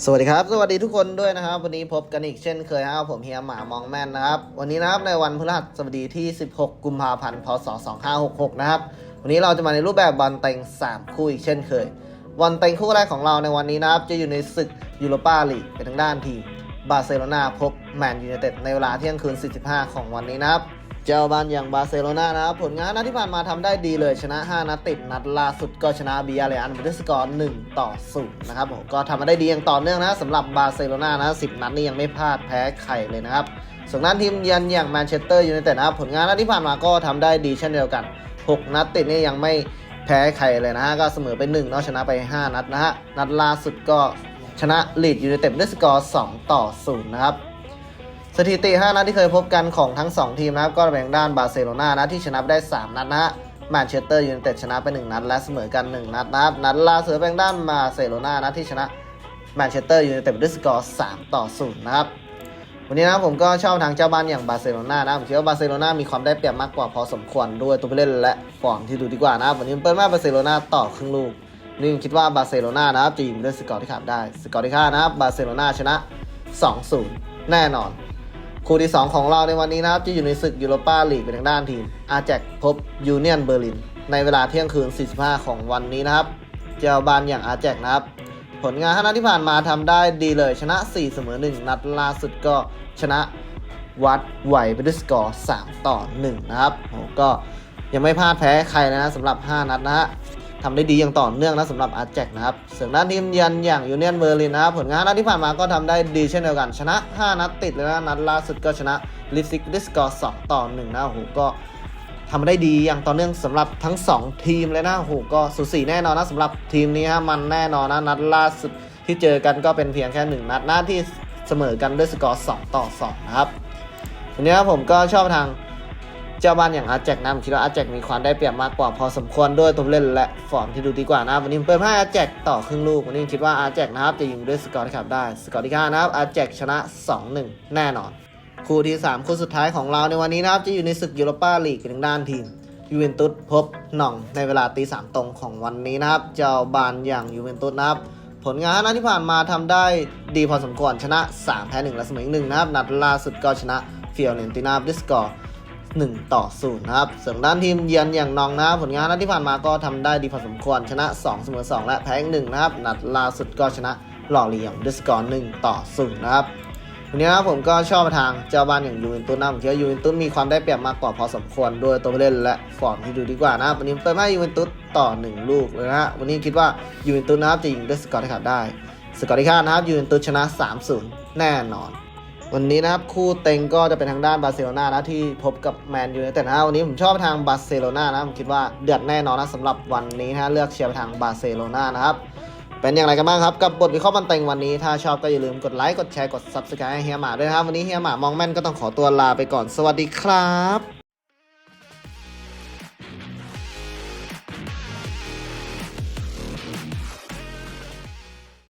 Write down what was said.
สวัสดีครับ สวัสดีทุกคนด้วยนะครับ วันนี้พบกันอีกเช่นเคยครับผมเฮียหมามองแม่นนะครับ วันนี้นะครับในวันพฤหัสบดีที่ 16 กุมภาพันธ์ พศ 2566 นะครับ วันนี้เราจะมาในรูปแบบบอลเต็ง 3 คู่อีกเช่นเคยบอลเต็งคู่แรกของเราในวันนี้นะครับ จะอยู่ในศึกยูโรปาลีกเป็นทางด้านทีมบาร์เซโลนาพบแมนยูไนเต็ดในเวลาเที่ยงคืน 45 ของวันนี้นะครับ เจ้าบ้านอย่างบาร์เซโลนานะครับผลงานนัดที่ผ่านมาทำได้ดีเลยชนะ 5 นัดติด นัดล่าสุดก็ชนะบีอาร์เรอันไปด้วยสกอร์1ต่อ0นะครับผมก็ทำมาได้ดีอย่างต่อเนื่องนะสำหรับบาร์เซโลนานะ10 นัดนี่ยังไม่พลาดแพ้ใครเลยนะครับส่วนนั้นทีมเยือนอย่างแมนเชสเตอร์ยูไนเต็ดนะครับผลงานนัดที่ผ่านมาก็ทำได้ดีเช่นเดียวกัน 6 นัดติดนี่ยังไม่แพ้ใครเลยนะฮะก็เสมอไป1เนาะชนะไป 5 นัดนะฮะนัดล่าสุดก็ชนะลีดยูไนเต็ดด้วยสกอร์2ต่อ0นะครับ สถิติ 5 นัดที่เคยพบกันของทั้ง 2 ทีมนะครับ ก็แบ่งด้านบาร์เซโลนานะที่ชนะไปได้ 3 นัดนะฮะแมนเชสเตอร์ยูไนเต็ดชนะไป 1 นัด และเสมอกัน 1 นัดนะครับ นัดล่าสุดแบ่งด้านบาร์เซโลนานะที่ชนะแมนเชสเตอร์ยูไนเต็ดด้วยสกอร์3ต่อ0นะครับวันนี้นะผมก็ชอบทางเจ้าบ้านอย่างบาร์เซโลนานะผมคิดว่าบาร์เซโลนามีความได้เปรียบมากกว่าพอสมควรด้วยตัวผู้เล่นและฟอร์มที่ดูดีกว่านะครับวันนี้เปิดมาบาร์เซโลนาต่อครึ่งลูกนี่ผมคิดว่าบาร์เซโลนานะครับจะยิงด้วยสกอร์ที่ขาดได้สกอร์ที่ขาดนะครับบาร์เซโลนาชนะ 2-0 แน่นอน คู่ที่ 2 ของเราในวันนี้นะครับ จะอยู่ในศึกยูโรปาลีกเป็นทางด้านทีมอาแจกพบยูเนียนเบอร์ลิน ในเวลาเที่ยงคืน 45 ของวันนี้นะครับ เจ้าบ้านอย่างอาแจกนะครับ ผลงาน5นัดที่ผ่านมาทำได้ดีเลยชนะ 4 เสมอ 1 นัดล่าสุดก็ชนะวัดไหวไปด้วยสกอร์ 3 ต่อ 1 นะครับโหก็ยังไม่พลาดแพ้ใครนะสำหรับ 5 นัดนะฮะ ทำได้ดีอย่างต่อเนื่องนะสำหรับอาร์แจกนะครับส่วนด้านทีมยือนอย่างยูเนียนเบอร์ลินนะครับผลงานนัดที่ผ่านมาก็ทำได้ดีเช่นเดียวกัน ชนะ 5 นัดติดเลยนะนัดล่าสุดก็ชนะลิซิกดิสกอร์2ต่อ1นะโอ้โหก็ทำได้ดีอย่างต่อเนื่องสำหรับทั้ง 2 ทีมเลยนะโอ้โหก็สูสีแน่นอนนะสำหรับทีมนี้ฮะมันแน่นอนนะนัดล่าสุดที่เจอกันก็เป็นเพียงแค่ 1 นัดหน้าที่เสมอกันด้วยสกอร์2ต่อ2นะครับทีนี้ผมก็ชอบทาง เจ้าบ้านอย่างอาร์แจกนะผมคิดว่าอาร์แจกมีความได้เปรียบมากกว่าพอสมควรด้วยตัวเล่นและฟอร์มที่ดูดีกว่านะวันนี้ผมเปิดให้อาร์แจกต่อครึ่งลูกวันนี้คิดว่าอาร์แจกนะครับจะยิงด้วยสกอร์ที่ขับได้สกอร์ที่5นะครับอาร์แจกชนะ 2-1 แน่นอน คู่ที่ 3 คู่สุดท้ายของเราในวันนี้นะครับจะอยู่ในศึกยูโรปาลีกเป็นทางด้านทีมยูเวนตุสพบหน่องในเวลาตีสามตรงของวันนี้นะครับ เจ้าบานอย่างยูเวนตุสนะครับ ผลงานนัดที่ผ่านมาทำได้ดีพอสมควรชนะ 3 แพ้ 1 และเสมออีกหนึ่งนะครับ นัดล่าสุดก็ชนะเฟียเรนตินาด้วยสกอร์ 1 ต่อ0นะครับส่วนด้านทีมเยือนอย่างนองนะผลงานนัดที่ผ่านมาก็ทำได้ดีพอสมควรชนะ2เสมอ2และแพ้อีกหนึ่งนะครับนัดล่าสุดก็ชนะหล่อเหลี่ยมด้วยสกอร์1ต่อ0นะครับวันนี้นะผมก็ชอบทางเจ้าบ้านอย่างยูเวนตุสนะผมคิดว่ายูเวนตุสมีความได้เปรียบมากกว่าพอสมควรด้วยตัวผู้เล่นและฟอร์มที่ดูดีกว่านะวันนี้เปิดมายูเวนตุสต่อ 1 ลูกเลยนะฮะวันนี้คิดว่ายูเวนตุสนะครับจะยิงด้วยสกอร์ที่ขาดได้สกอร์ที่คาดนะครับยูเวนตุสชนะ 3-0 แน่นอน วันนี้นะครับคู่เต็งก็จะเป็นทางด้านบาร์เซโลนานะที่พบกับแมนยูไนเต็ดนะวันนี้ผมชอบทางบาร์เซโลนานะผมคิดว่าเดือดแน่นอนนะสำหรับวันนี้นะเลือกเชียร์ไปทางบาร์เซโลนานะครับเป็นอย่างไรกันบ้างครับ กับบทวิเคราะห์บันเต็งวันนี้ ถ้าชอบก็อย่าลืมกดไลค์กดแชร์กด Subscribe ให้เฮียหมาด้วยครับวันนี้เฮียหมามองแม่นก็ต้องขอตัวลาไปก่อนสวัสดีครับ